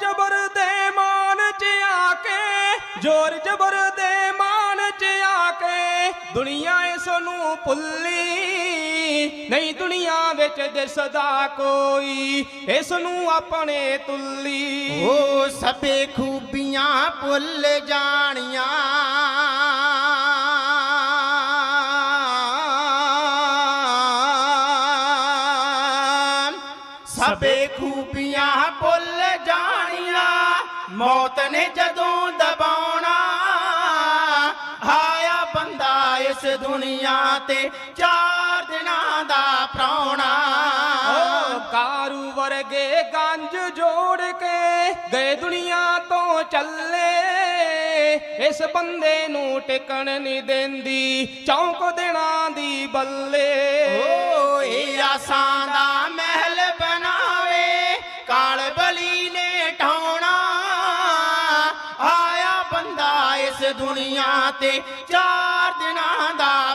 ਜਬਰ ਦੇ ਮਾਨ ਚ ਆ ਕੇ, ਜ਼ੋਰ ਜਬਰ ਦੇ ਮਾਨ ਚ ਆ ਕੇ, ਦੁਨੀਆ ਇਸ ਨੂੰ ਭੁੱਲੀ। ਨਹੀਂ ਦੁਨੀਆ ਵਿੱਚ ਦਿਸਦਾ ਕੋਈ, ਇਸ ਨੂੰ ਆਪਣੇ ਤੁੱਲੀ। ਓ ਸਭੇ ਖੂਬੀਆਂ ਭੁੱਲ ਜਾਣੀਆਂ। ਸਭੇ ਖੂਬੀਆਂ ਭੁੱਲ ਜਾਣੀਆਂ। ਮੌਤ ਨੇ ਜਦੋਂ ਦਬਾਉਣਾ ਆਇਆ ਬੰਦਾ ਇਸ ਦੁਨੀਆ ਤੇ ਚਾਰ ਦਿਨਾਂ ਦਾ ਪ੍ਰਾਹੁਣਾ। ਓ ਕਾਰੂ ਵਰਗੇ ਗੰਜ ਜੋੜ ਕੇ ਗਏ ਦੁਨੀਆ ਤੋਂ ਚੱਲੇ ਇਸ ਬੰਦੇ ਨੂੰ ਟਿਕਣ ਨਹੀਂ ਦਿੰਦੀ ਚੌਂਕ ਦੇਣਾ ਦੀ ਬੱਲੇ। ਓ ਇਹ ਆਸਾਂ ਦਾ ਮਹਿਲ ਬਣਾਵੇ ਕਾਲ ਬਲੀ ਨੇ ਇਸ ਦੁਨੀਆ ਤੇ ਚਾਰ ਦਿਨਾਂ ਦਾ